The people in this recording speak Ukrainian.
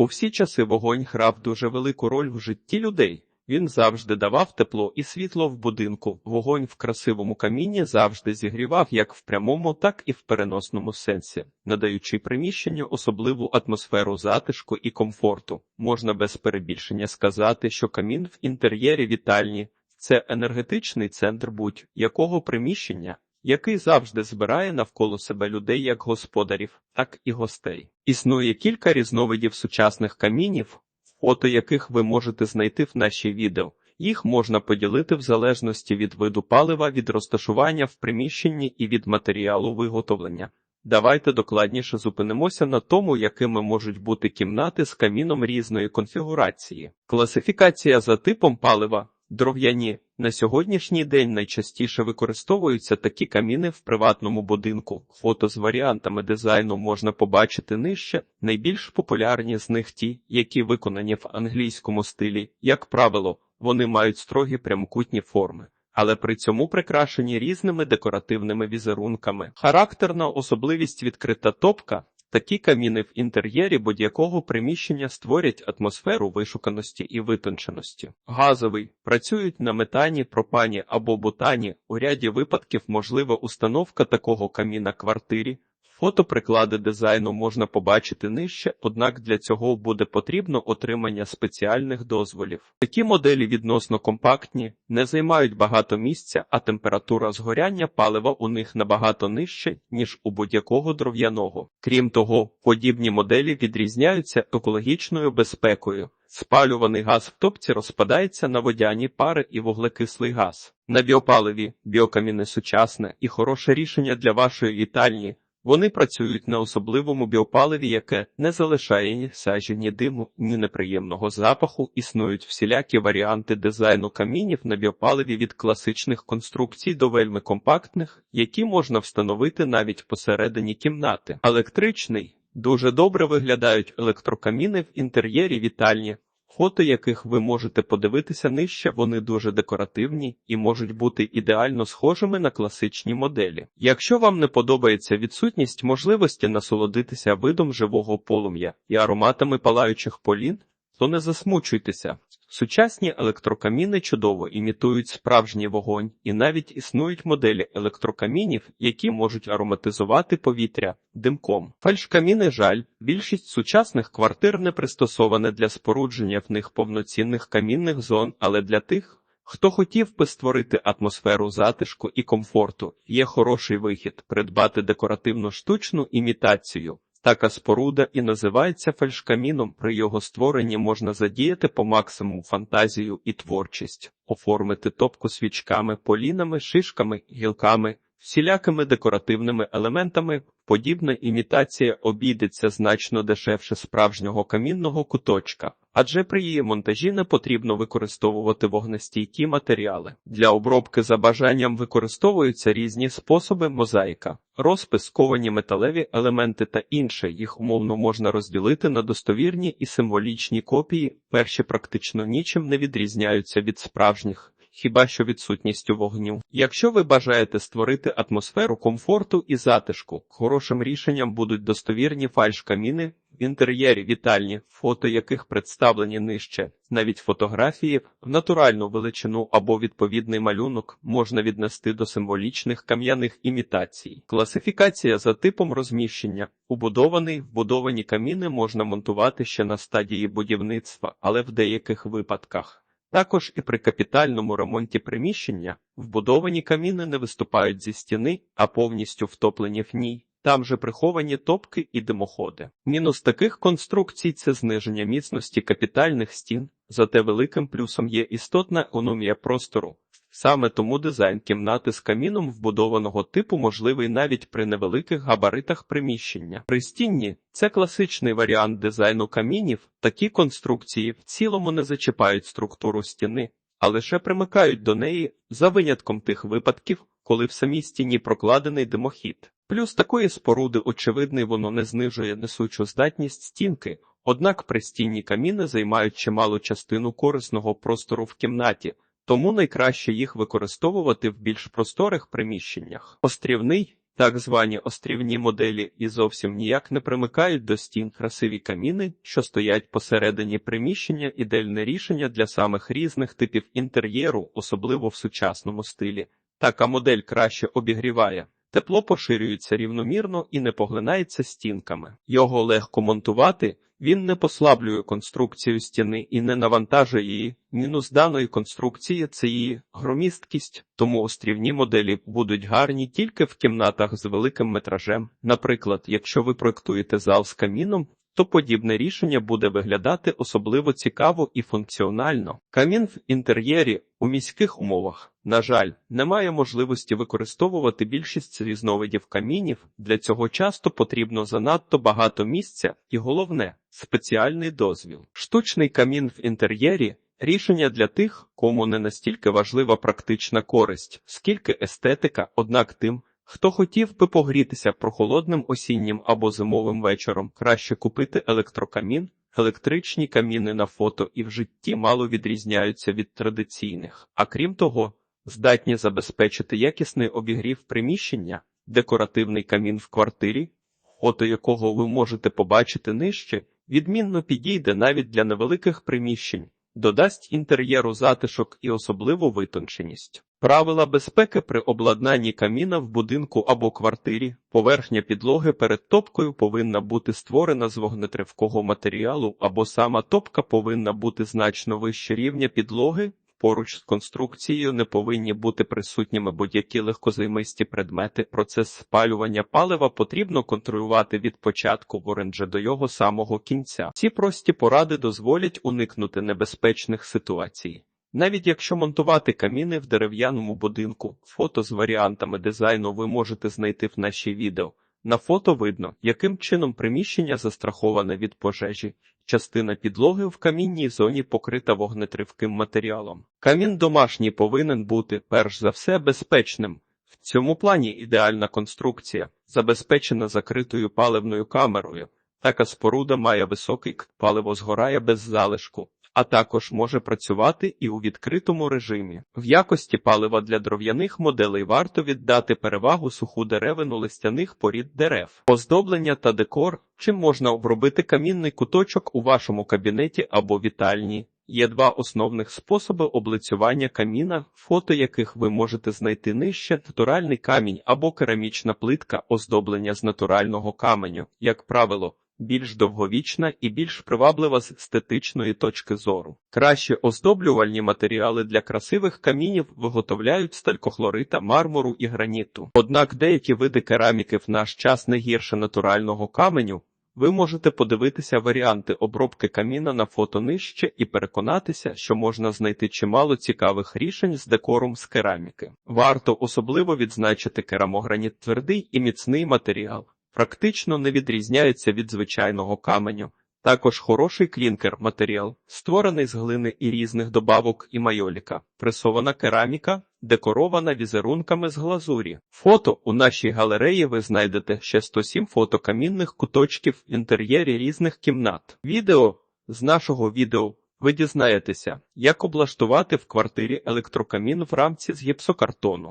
У всі часи вогонь грав дуже велику роль в житті людей. Він завжди давав тепло і світло в будинку. Вогонь в красивому каміні завжди зігрівав як в прямому, так і в переносному сенсі, надаючи приміщенню особливу атмосферу затишку і комфорту. Можна без перебільшення сказати, що камін в інтер'єрі вітальні це енергетичний центр будь-якого приміщення, який завжди збирає навколо себе людей як господарів, так і гостей. Існує кілька різновидів сучасних камінів, фото яких ви можете знайти в нашій відео. Їх можна поділити в залежності від виду палива, від розташування в приміщенні і від матеріалу виготовлення. Давайте докладніше зупинимося на тому, якими можуть бути кімнати з каміном різної конфігурації. Класифікація за типом палива. Дров'яні на сьогоднішній день найчастіше використовуються такі каміни в приватному будинку. Фото з варіантами дизайну можна побачити нижче. Найбільш популярні з них ті, які виконані в англійському стилі. Як правило, вони мають строгі прямокутні форми. Але при цьому прикрашені різними декоративними візерунками. Характерна особливість відкрита топка Такі каміни в інтер'єрі будь-якого приміщення створять атмосферу вишуканості і витонченості. Газовий працюють на метані, пропані або бутані. У ряді випадків можлива установка такого каміна квартирі. Фотоприклади дизайну можна побачити нижче, однак для цього буде потрібно отримання спеціальних дозволів. Такі моделі відносно компактні, не займають багато місця, а температура згоряння палива у них набагато нижче, ніж у будь-якого дров'яного. Крім того, подібні моделі відрізняються екологічною безпекою. Спалюваний газ в топці розпадається на водяні пари і вуглекислий газ. На біопаливі біокаміни сучасне і хороше рішення для вашої вітальні. Вони працюють на особливому біопаливі, яке не залишає ні сажі, диму, ні неприємного запаху. Існують всілякі варіанти дизайну камінів на біопаливі від класичних конструкцій до вельми компактних, які можна встановити навіть посередині кімнати. Електричний дуже добре виглядають електрокаміни в інтер'єрі вітальні. Фото яких ви можете подивитися нижче, вони дуже декоративні і можуть бути ідеально схожими на класичні моделі. Якщо вам не подобається відсутність можливості насолодитися видом живого полум'я і ароматами палаючих полін, то не засмучуйтеся. Сучасні електрокаміни чудово імітують справжній вогонь, і навіть існують моделі електрокамінів, які можуть ароматизувати повітря димком. Фальшкаміни жаль, більшість сучасних квартир не пристосоване для спорудження в них повноцінних камінних зон, але для тих, хто хотів би створити атмосферу затишку і комфорту, є хороший вихід придбати декоративну штучну імітацію. Така споруда і називається фальшкаміном. При його створенні можна задіяти по максимуму фантазію і творчість, оформити топку свічками, полінами, шишками, гілками, всілякими декоративними елементами. Подібна імітація обійдеться значно дешевше справжнього камінного куточка, адже при її монтажі не потрібно використовувати вогнестійкі матеріали. Для обробки за бажанням використовуються різні способи мозаїка, розпис, ковані металеві елементи та інше. Їх умовно можна розділити на достовірні і символічні копії. Перші практично нічим не відрізняються від справжніх хіба що відсутністю вогню. Якщо ви бажаєте створити атмосферу комфорту і затишку, хорошим рішенням будуть достовірні фальш-каміни в інтер'єрі вітальні, фото яких представлені нижче. Навіть фотографії в натуральну величину або відповідний малюнок можна віднести до символічних кам'яних імітацій. Класифікація за типом розміщення. Убудований вбудовані каміни можна монтувати ще на стадії будівництва, але в деяких випадках. Також і при капітальному ремонті приміщення вбудовані каміни не виступають зі стіни, а повністю втоплені в ній. Там же приховані топки і димоходи. Мінус таких конструкцій це зниження міцності капітальних стін, зате великим плюсом є істотна економія простору. Саме тому дизайн кімнати з каміном вбудованого типу можливий навіть при невеликих габаритах приміщення. Пристінні це класичний варіант дизайну камінів. Такі конструкції в цілому не зачіпають структуру стіни, а лише примикають до неї за винятком тих випадків, коли в самій стіні прокладений димохід. Плюс такої споруди, очевидний, воно не знижує несучу здатність стінки, однак пристінні каміни займають чималу частину корисного простору в кімнаті тому найкраще їх використовувати в більш просторих приміщеннях. Острівний Так звані острівні моделі і зовсім ніяк не примикають до стін красиві каміни, що стоять посередині приміщення, ідеальне рішення для самих різних типів інтер'єру, особливо в сучасному стилі. Така модель краще обігріває. Тепло поширюється рівномірно і не поглинається стінками. Його легко монтувати, він не послаблює конструкцію стіни і не навантажує її. Мінус даної конструкції це її громісткість, тому острівні моделі будуть гарні тільки в кімнатах з великим метражем. Наприклад, якщо ви проектуєте зал з каміном, то подібне рішення буде виглядати особливо цікаво і функціонально. Камін в інтер'єрі у міських умовах, на жаль, немає можливості використовувати більшість різновидів камінів. Для цього часто потрібно занадто багато місця і головне спеціальний дозвіл. Штучний камін в інтер'єрі. Рішення для тих, кому не настільки важлива практична користь, скільки естетика, однак тим, Хто хотів би погрітися прохолодним осіннім або зимовим вечором, краще купити електрокамін. Електричні каміни на фото і в житті мало відрізняються від традиційних, а крім того, здатні забезпечити якісний обігрів приміщення, декоративний камін в квартирі, фото якого ви можете побачити нижче, відмінно підійде навіть для невеликих приміщень, додасть інтер'єру затишок і особливу витонченість. Правила безпеки при обладнанні каміна в будинку або квартирі. Поверхня підлоги перед топкою повинна бути створена з вогнетривкого матеріалу, або сама топка повинна бути значно вище рівня підлоги. Поруч з конструкцією не повинні бути присутніми будь-які легкозаймисті предмети. Процес спалювання палива потрібно контролювати від початку в оренже до його самого кінця. Ці прості поради дозволять уникнути небезпечних ситуацій. Навіть якщо монтувати каміни в дерев'яному будинку, фото з варіантами дизайну ви можете знайти в нашій відео. На фото видно, яким чином приміщення застраховане від пожежі. Частина підлоги в камінній зоні покрита вогнетривким матеріалом. Камін домашній повинен бути, перш за все, безпечним. В цьому плані ідеальна конструкція, забезпечена закритою паливною камерою. Така споруда має високий к, паливо згорає без залишку а також може працювати і у відкритому режимі. В якості палива для дров'яних моделей варто віддати перевагу суху деревину листяних порід дерев, оздоблення та декор, чим можна обробити камінний куточок у вашому кабінеті або вітальні. Є два основних способи облицювання каміна, фото яких ви можете знайти нижче натуральний камінь або керамічна плитка оздоблення з натурального каменю, як правило більш довговічна і більш приваблива з естетичної точки зору. Кращі оздоблювальні матеріали для красивих камінів виготовляють з талькохлорита, мармуру і граніту. Однак деякі види кераміки в наш час не гірше натурального каменю. Ви можете подивитися варіанти обробки каміна на фото нижче і переконатися, що можна знайти чимало цікавих рішень з декором з кераміки. Варто особливо відзначити керамограніт твердий і міцний матеріал практично не відрізняється від звичайного каменю. Також хороший клінкер матеріал, створений з глини і різних добавок і майоліка, пресована кераміка, декорована візерунками з глазурі. Фото у нашій галереї ви знайдете ще 107 фото камінних куточків в інтер'єрі різних кімнат. Відео з нашого відео ви дізнаєтеся, як облаштувати в квартирі електрокамін в рамці з гіпсокартону.